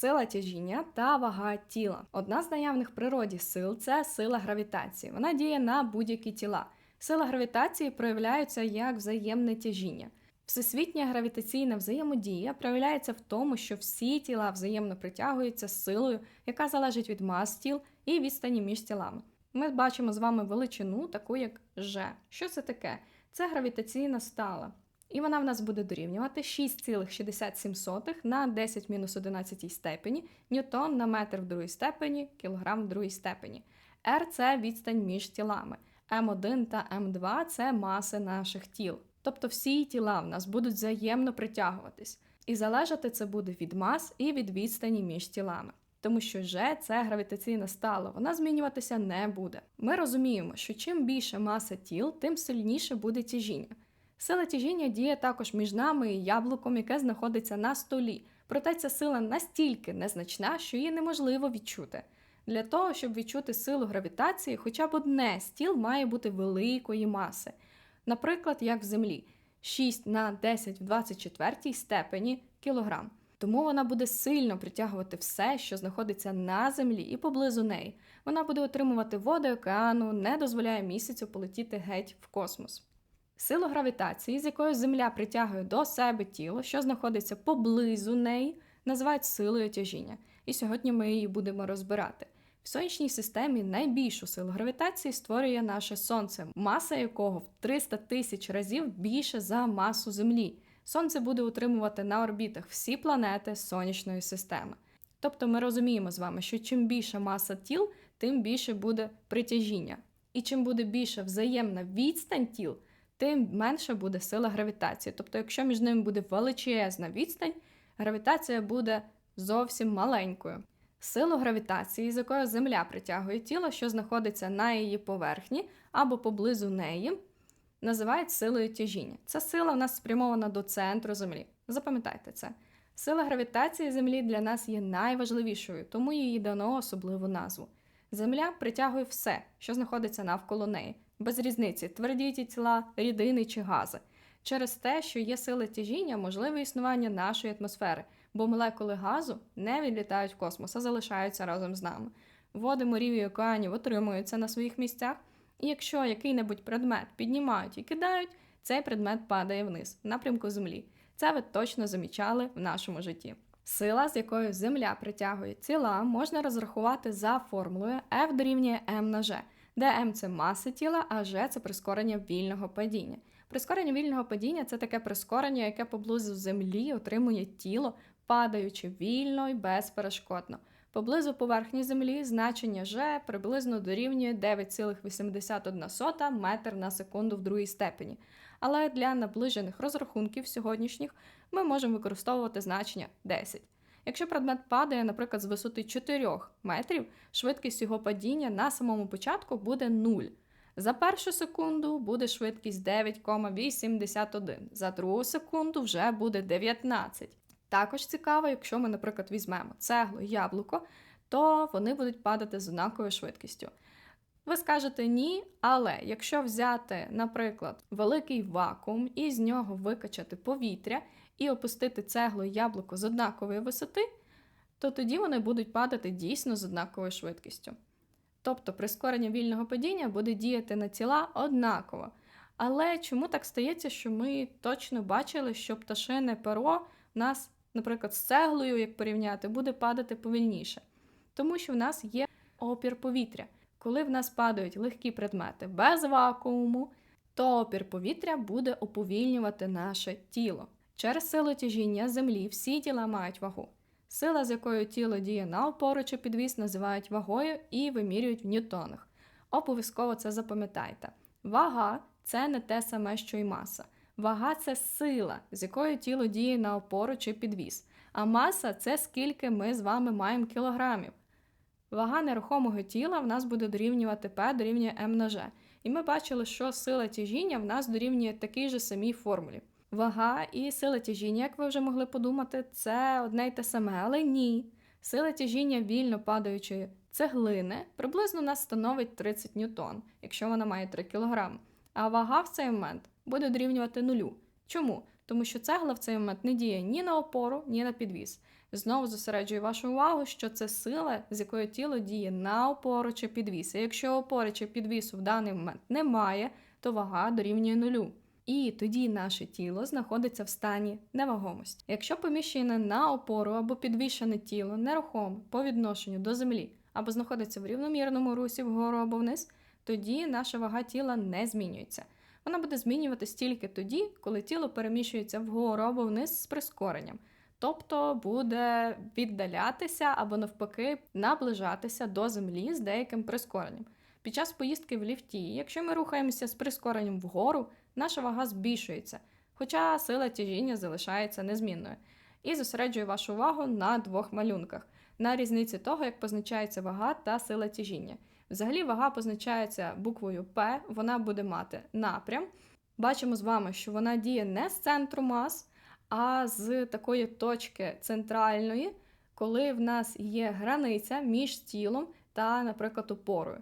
Сила тяжіння та вага тіла. Одна з наявних в природі сил це сила гравітації. Вона діє на будь-які тіла. Сила гравітації проявляється як взаємне тяжіння. Всесвітня гравітаційна взаємодія проявляється в тому, що всі тіла взаємно притягуються силою, яка залежить від мас тіл і відстані між тілами. Ми бачимо з вами величину, таку як Ж. Що це таке? Це гравітаційна стала. І вона в нас буде дорівнювати 6,67 на 10 мінус 11 степені, ньютон на метр в другій степені, кілограм в другій степені. R – це відстань між тілами. М1 та М2 це маси наших тіл. Тобто всі тіла в нас будуть взаємно притягуватись. І залежати це буде від мас і від відстані між тілами. Тому що Ж це гравітаційна стала, вона змінюватися не буде. Ми розуміємо, що чим більше маса тіл, тим сильніше буде тяжіння. Сила тяжіння діє також між нами і яблуком, яке знаходиться на столі. Проте ця сила настільки незначна, що її неможливо відчути. Для того, щоб відчути силу гравітації, хоча б одне стіл має бути великої маси. Наприклад, як в землі 6 на 10 в 24 степені кілограм. Тому вона буде сильно притягувати все, що знаходиться на землі і поблизу неї. Вона буде отримувати води океану, не дозволяє місяцю полетіти геть в космос. Силу гравітації, з якою Земля притягує до себе тіло, що знаходиться поблизу неї, називають силою тяжіння. І сьогодні ми її будемо розбирати. В сонячній системі найбільшу силу гравітації створює наше Сонце, маса якого в 300 тисяч разів більше за масу Землі. Сонце буде утримувати на орбітах всі планети сонячної системи. Тобто ми розуміємо з вами, що чим більша маса тіл, тим більше буде притяжіння. І чим буде більша взаємна відстань тіл, тим менша буде сила гравітації. Тобто, якщо між ними буде величезна відстань, гравітація буде зовсім маленькою. Силу гравітації, з якою Земля притягує тіло, що знаходиться на її поверхні або поблизу неї, називають силою тяжіння. Ця сила у нас спрямована до центру Землі. Запам'ятайте це. Сила гравітації Землі для нас є найважливішою, тому їй дано особливу назву. Земля притягує все, що знаходиться навколо неї, без різниці, тверді ті тіла, рідини чи гази. Через те, що є сила тяжіння, можливе існування нашої атмосфери, бо молекули газу не відлітають в космос, а залишаються разом з нами. Води морів і океанів отримуються на своїх місцях, і якщо який-небудь предмет піднімають і кидають, цей предмет падає вниз, в напрямку Землі. Це ви точно замічали в нашому житті. Сила, з якою Земля притягує тіла, можна розрахувати за формулою F дорівнює m на G, m – це маса тіла, а G – це прискорення вільного падіння. Прискорення вільного падіння це таке прискорення, яке поблизу Землі отримує тіло, падаючи вільно і безперешкодно. Поблизу поверхні Землі значення G приблизно дорівнює 9,81 метр на секунду в другій степені. Але для наближених розрахунків сьогоднішніх ми можемо використовувати значення 10. Якщо предмет падає, наприклад, з висоти 4 метрів, швидкість його падіння на самому початку буде 0. За першу секунду буде швидкість 9,81, за другу секунду вже буде 19. Також цікаво, якщо ми, наприклад, візьмемо цеглу яблуко, то вони будуть падати з однаковою швидкістю. Ви скажете ні, але якщо взяти, наприклад, великий вакуум і з нього викачати повітря і опустити цеглу і яблуко з однакової висоти, то тоді вони будуть падати дійсно з однаковою швидкістю. Тобто прискорення вільного падіння буде діяти на тіла однаково. Але чому так стається, що ми точно бачили, що пташине перо в нас, наприклад, з цеглою, як порівняти, буде падати повільніше? Тому що в нас є опір повітря. Коли в нас падають легкі предмети без вакууму, то опір повітря буде уповільнювати наше тіло. Через силу тяжіння землі всі тіла мають вагу. Сила, з якою тіло діє на опору чи підвіс, називають вагою і вимірюють в ньютонах. Обов'язково це запам'ятайте. Вага це не те саме, що й маса. Вага це сила, з якою тіло діє на опору чи підвіс. А маса це скільки ми з вами маємо кілограмів. Вага нерухомого тіла в нас буде дорівнювати P дорівнює m на G. І ми бачили, що сила тяжіння в нас дорівнює такій же самій формулі. Вага і сила тяжіння, як ви вже могли подумати, це одне й те саме, але ні. Сила тяжіння вільно падаючої цеглини приблизно нас становить 30 ньютон, якщо вона має 3 кг. А вага в цей момент буде дорівнювати нулю. Чому? Тому що цегла в цей момент не діє ні на опору, ні на підвіз. Знову зосереджую вашу увагу, що це сила, з якою тіло діє на опору чи підвіс. І якщо опори чи підвісу в даний момент немає, то вага дорівнює нулю. І тоді наше тіло знаходиться в стані невагомості. Якщо поміщене на опору або підвішене тіло нерухоме по відношенню до землі, або знаходиться в рівномірному русі вгору або вниз, тоді наша вага тіла не змінюється. Вона буде змінюватись тільки тоді, коли тіло переміщується вгору або вниз з прискоренням. Тобто буде віддалятися або навпаки наближатися до землі з деяким прискоренням. Під час поїздки в ліфті, якщо ми рухаємося з прискоренням вгору, наша вага збільшується, хоча сила тяжіння залишається незмінною. І зосереджую вашу увагу на двох малюнках, на різниці того, як позначається вага та сила тяжіння. Взагалі, вага позначається буквою П, вона буде мати напрям. Бачимо з вами, що вона діє не з центру мас, а з такої точки центральної, коли в нас є границя між тілом та, наприклад, опорою.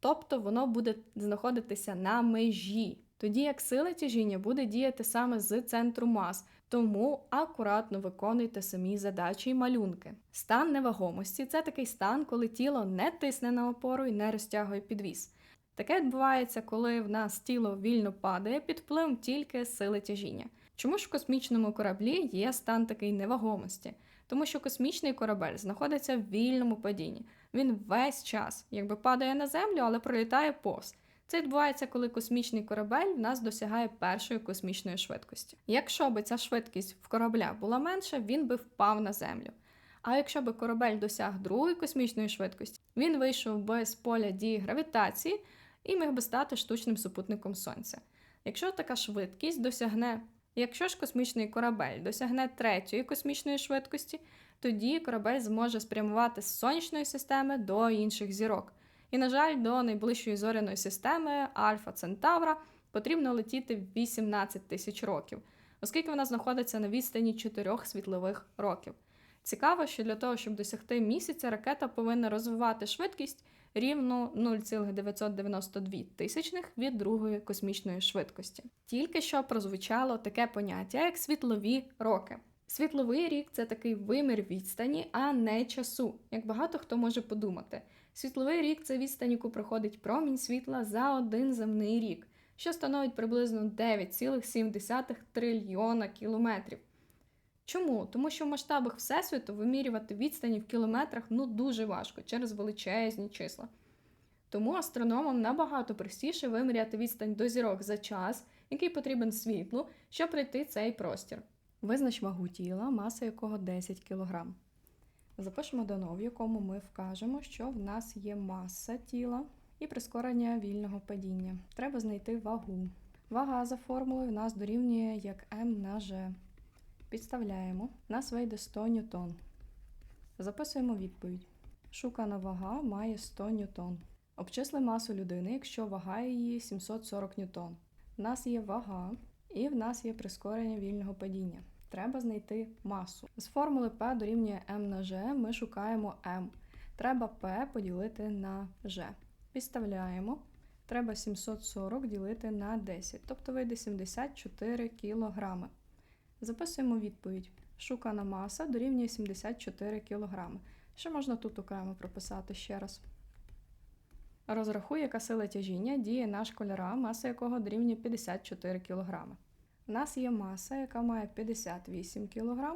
Тобто воно буде знаходитися на межі. Тоді як сила тяжіння буде діяти саме з центру мас, тому акуратно виконуйте самі задачі і малюнки. Стан невагомості це такий стан, коли тіло не тисне на опору і не розтягує підвіс. Таке відбувається, коли в нас тіло вільно падає під впливом тільки сили тяжіння. Чому ж в космічному кораблі є стан такий невагомості? Тому що космічний корабель знаходиться в вільному падінні. Він весь час, якби падає на землю, але пролітає повз. Це відбувається, коли космічний корабель в нас досягає першої космічної швидкості. Якщо би ця швидкість в корабля була менша, він би впав на землю. А якщо би корабель досяг другої космічної швидкості, він вийшов би з поля дії гравітації і міг би стати штучним супутником Сонця. Якщо така швидкість досягне, якщо ж космічний корабель досягне третьої космічної швидкості, тоді корабель зможе спрямувати з сонячної системи до інших зірок. І, на жаль, до найближчої зоряної системи Альфа Центавра потрібно летіти 18 тисяч років, оскільки вона знаходиться на відстані 4 світлових років. Цікаво, що для того, щоб досягти місяця, ракета повинна розвивати швидкість рівно 0,992 тисячних від другої космічної швидкості. Тільки що прозвучало таке поняття, як світлові роки. Світловий рік це такий вимір відстані, а не часу, як багато хто може подумати. Світловий рік це відстань, яку проходить промінь світла за один земний рік, що становить приблизно 9,7 трильйона кілометрів. Чому? Тому що в масштабах Всесвіту вимірювати відстані в кілометрах ну дуже важко через величезні числа. Тому астрономам набагато простіше виміряти відстань до зірок за час, який потрібен світлу, щоб пройти цей простір. Визнач вагу тіла, маса якого 10 кг. Запишемо дано, в якому ми вкажемо, що в нас є маса тіла і прискорення вільного падіння. Треба знайти вагу. Вага за формулою в нас дорівнює як М на G. Підставляємо, нас вийде 100 ньютон. Записуємо відповідь. Шукана вага має 100 ньютон. Обчисли масу людини, якщо вага її 740 ньютон. У нас є вага і в нас є прискорення вільного падіння. Треба знайти масу. З формули P дорівнює m на G ми шукаємо m. Треба P поділити на G. Підставляємо. Треба 740 ділити на 10, тобто вийде 74 кг. Записуємо відповідь. Шукана маса дорівнює 74 кг. Що можна тут окремо прописати ще раз? Розрахуй, яка сила тяжіння діє на школяра, маса якого дорівнює 54 кг. У нас є маса, яка має 58 кг.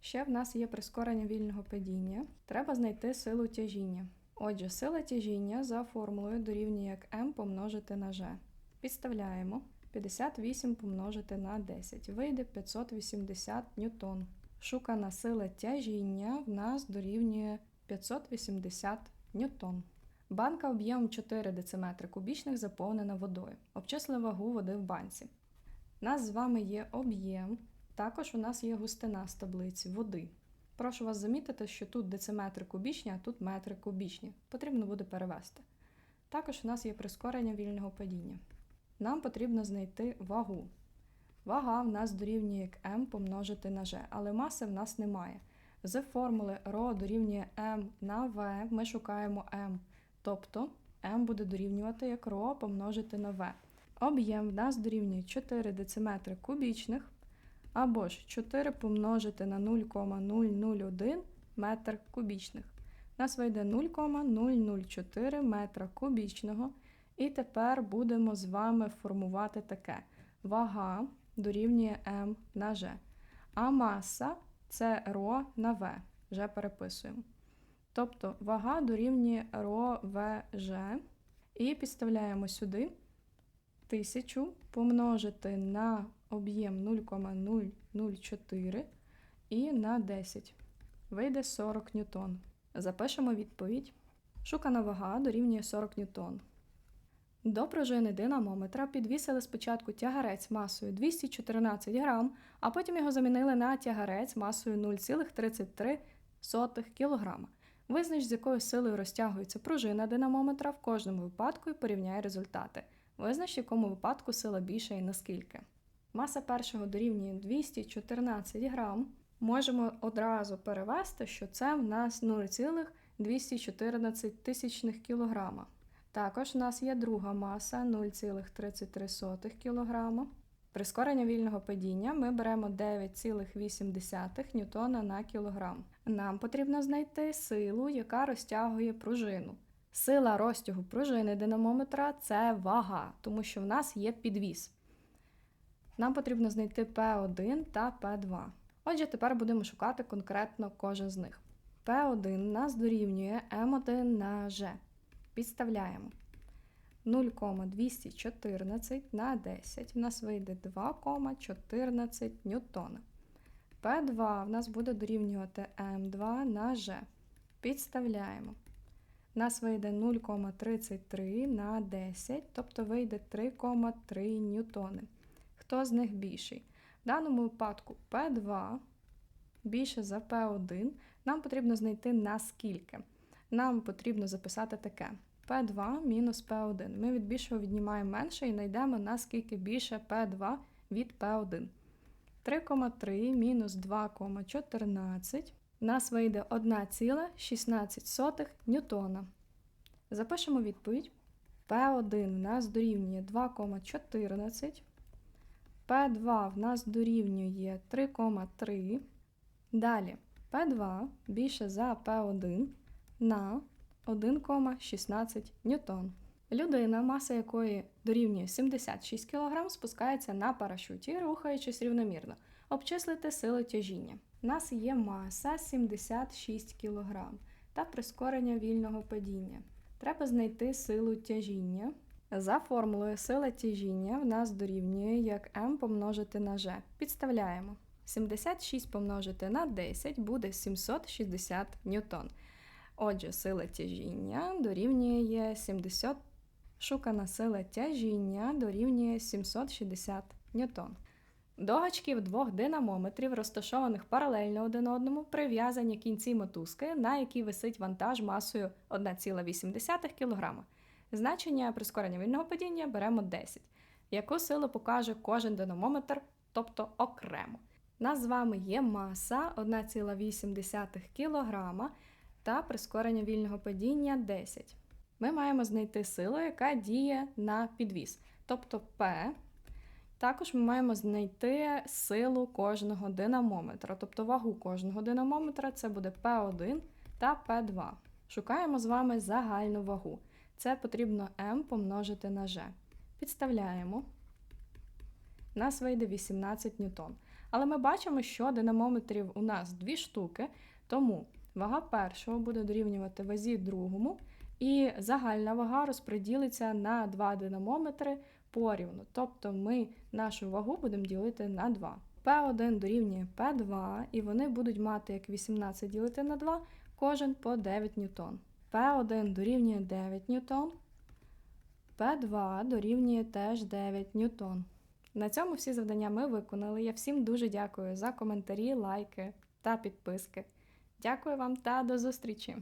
Ще в нас є прискорення вільного падіння. Треба знайти силу тяжіння. Отже, сила тяжіння за формулою дорівнює як m помножити на g. Підставляємо 58 помножити на 10. Вийде 580 ньютон. Шукана сила тяжіння в нас дорівнює 580 ньютон. Банка об'ємом 4 дециметри кубічних заповнена водою. Обчисли вагу води в банці. У нас з вами є об'єм, також у нас є густина з таблиці води. Прошу вас замітити, що тут дециметри кубічні, а тут метри кубічні. Потрібно буде перевести. Також у нас є прискорення вільного падіння. Нам потрібно знайти вагу. Вага в нас дорівнює як m помножити на g, але маси в нас немає. З формули ρ дорівнює m на v ми шукаємо m. Тобто m буде дорівнювати як ρ помножити на v. Об'єм в нас дорівнює 4 дециметри кубічних, Або ж 4 помножити на 0,001 метр кубічних. У нас вийде 0,004 метра кубічного. І тепер будемо з вами формувати таке. Вага дорівнює М на G. А маса це ро на В. Вже переписуємо. Тобто вага дорівнює ро ВЖ. І підставляємо сюди 1000 помножити на об'єм 0,004 і на 10. Вийде 40 ньютон. Запишемо відповідь. Шукана вага дорівнює 40 ньютон. До пружини динамометра підвісили спочатку тягарець масою 214 грам, а потім його замінили на тягарець масою 0,33 кг. Визнач, з якою силою розтягується пружина динамометра в кожному випадку і порівняй результати. Визнач, в якому випадку сила більша і наскільки. Маса першого дорівнює 214 грам. Можемо одразу перевести, що це в нас 0,214 тисячних кілограма. Також у нас є друга маса 0,33 кг. Прискорення вільного падіння ми беремо 9,8 ньютона на кілограм. Нам потрібно знайти силу, яка розтягує пружину. Сила розтягу пружини динамометра це вага, тому що в нас є підвіс. Нам потрібно знайти P1 та P2. Отже, тепер будемо шукати конкретно кожен з них. P1 нас дорівнює M1 на G. Підставляємо 0,214 на 10. У нас вийде 2,14 ньютона. P2 в нас буде дорівнювати M2 на G. Підставляємо. У нас вийде 0,33 на 10, тобто вийде 3,3 ньютони. Хто з них більший? В даному випадку P2 більше за P1. Нам потрібно знайти наскільки. Нам потрібно записати таке. P2 мінус P1. Ми від більшого віднімаємо менше і знайдемо наскільки більше P2 від P1. 3,3 мінус 2,14. У нас вийде 1,16 ньютона. Запишемо відповідь. P1 в нас дорівнює 2,14. P2 в нас дорівнює 3,3. Далі P2 більше за P1 на 1,16 ньютон. Людина, маса якої дорівнює 76 кг, спускається на парашуті, рухаючись рівномірно. Обчислити силу тяжіння. У нас є маса 76 кг та прискорення вільного падіння. Треба знайти силу тяжіння. За формулою сила тяжіння в нас дорівнює як m помножити на g. Підставляємо. 76 помножити на 10 буде 760 ньютон. Отже, сила тяжіння дорівнює 70. Шукана сила тяжіння дорівнює 760 ньютон. До гачків двох динамометрів, розташованих паралельно один одному, прив'язані кінці мотузки, на якій висить вантаж масою 1,8 кг. Значення прискорення вільного падіння беремо 10. Яку силу покаже кожен динамометр, тобто окремо. Нас з вами є маса 1,8 кг та прискорення вільного падіння 10. Ми маємо знайти силу, яка діє на підвіс, тобто P. Також ми маємо знайти силу кожного динамометра, тобто вагу кожного динамометра це буде P1 та P2. Шукаємо з вами загальну вагу. Це потрібно m помножити на g. Підставляємо. Нас вийде 18 ньютон. Але ми бачимо, що динамометрів у нас дві штуки, тому вага першого буде дорівнювати вазі другому, і загальна вага розподілиться на два динамометри порівну. Тобто ми нашу вагу будемо ділити на 2. P1 дорівнює P2, і вони будуть мати як 18 ділити на 2, кожен по 9 ньютон. P1 дорівнює 9 ньютон, P2 дорівнює теж 9 ньютон. На цьому всі завдання ми виконали. Я всім дуже дякую за коментарі, лайки та підписки. Дякую вам та до зустрічі!